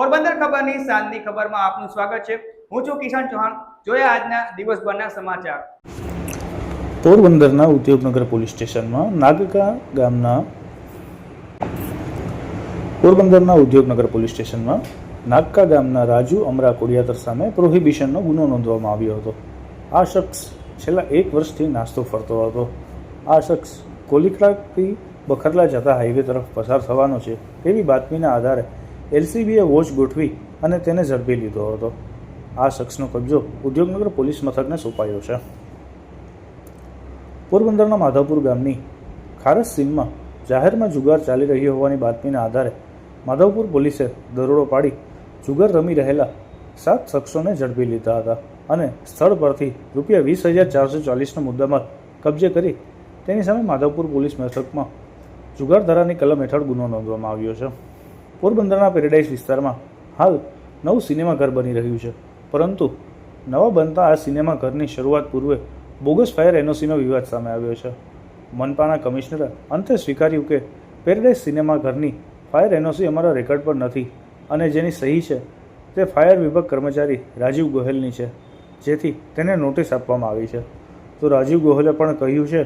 વડોદરાની સાંજની ખબરમાં આપનું સ્વાગત છે. હું છું કિશન ચૌહાણ. જોયા આજના દિવસભરના સમાચાર. પોરબંદરના ઉદ્યોગનગર પોલીસ સ્ટેશનમાં નાગકા ગામના પોરબંદરના ઉદ્યોગનગર પોલીસ સ્ટેશનમાં નાગકા ગામના રાજુ અમરા કોડિયાતર સામે પ્રોહિબિશનનો ગુનો નોંધવામાં આવ્યો હતો. આ શખ્સ છેલ્લા એક વર્ષથી નાસ્તો ફરતો હતો. આ શખ્સ કોલિકડાથી બખરલા જતા હાઈવે તરફ પસાર થવાનો છે તેવી બાતમીના આધારે એલસીબીએ વોચ ગોઠવી અને તેને ઝડપી લીધો હતો. આ શખ્સનો કબજો ઉદ્યોગનગર પોલીસ મથકને સોંપાયો છે. પોરબંદરના માધવપુર ગામની ખારસ સીમમાં જાહેરમાં જુગાર ચાલી રહ્યો હોવાની બાતમીના આધારે માધવપુર પોલીસે દરોડો પાડી જુગાર રમી રહેલા સાત શખ્સોને ઝડપી લીધા હતા અને સ્થળ પરથી રૂપિયા વીસ હજાર ચારસો ચાલીસનો મુદ્દામાલ કબજે કરી તેની સામે માધવપુર પોલીસ મથકમાં જુગાર ધારાની કલમ હેઠળ ગુનો નોંધવામાં આવ્યો છે. પોરબંદરના પેરેડાઇઝ વિસ્તારમાં હાલ નવું સિનેમાઘર બની રહ્યું છે. પરંતુ નવા બનતા આ સિનેમાઘરની શરૂઆત પૂર્વે બોગસ ફાયર એનઓસીનો વિવાદ સામે આવ્યો છે. મનપાના કમિશનરે અંતે સ્વીકાર્યું કે પેરેડાઇઝ સિનેમાઘરની ફાયર એનઓસી અમારા રેકોર્ડ પર નથી અને જેની સહી છે તે ફાયર વિભાગ કર્મચારી રાજીવ ગોહેલની છે, જેથી તેને નોટિસ આપવામાં આવી છે. તો રાજીવ ગોહેલે પણ કહ્યું છે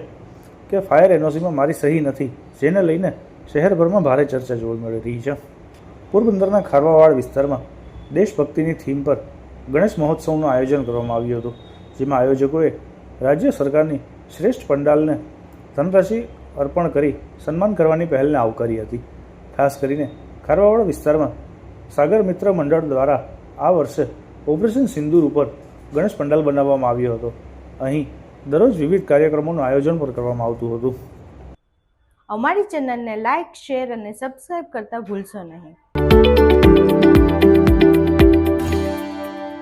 કે ફાયર એનઓસીમાં મારી સહી નથી, જેને લઈને શહેરભરમાં ભારે ચર્ચા જોવા મળી રહી છે. પોરબંદરના ખારવાવાડ વિસ્તારમાં દેશભક્તિની થીમ પર ગણેશ મહોત્સવનું આયોજન કરવામાં આવ્યું હતું, જેમાં આયોજકોએ રાજ્ય સરકારની શ્રેષ્ઠ પંડાલને ધનરાશિ અર્પણ કરી સન્માન કરવાની પહેલને આવકારી હતી. ખાસ કરીને ખારવાવાડ વિસ્તારમાં સાગર મિત્ર મંડળ દ્વારા આ વર્ષે ઓપરેશન સિંદૂર ઉપર ગણેશ પંડાલ બનાવવામાં આવ્યો હતો. અહીં દરરોજ વિવિધ કાર્યક્રમોનું આયોજન પણ કરવામાં આવતું હતું. અમારી ચેનલને લાઇક શેર અને સબસ્ક્રાઇબ કરતા ભૂલશો નહીં.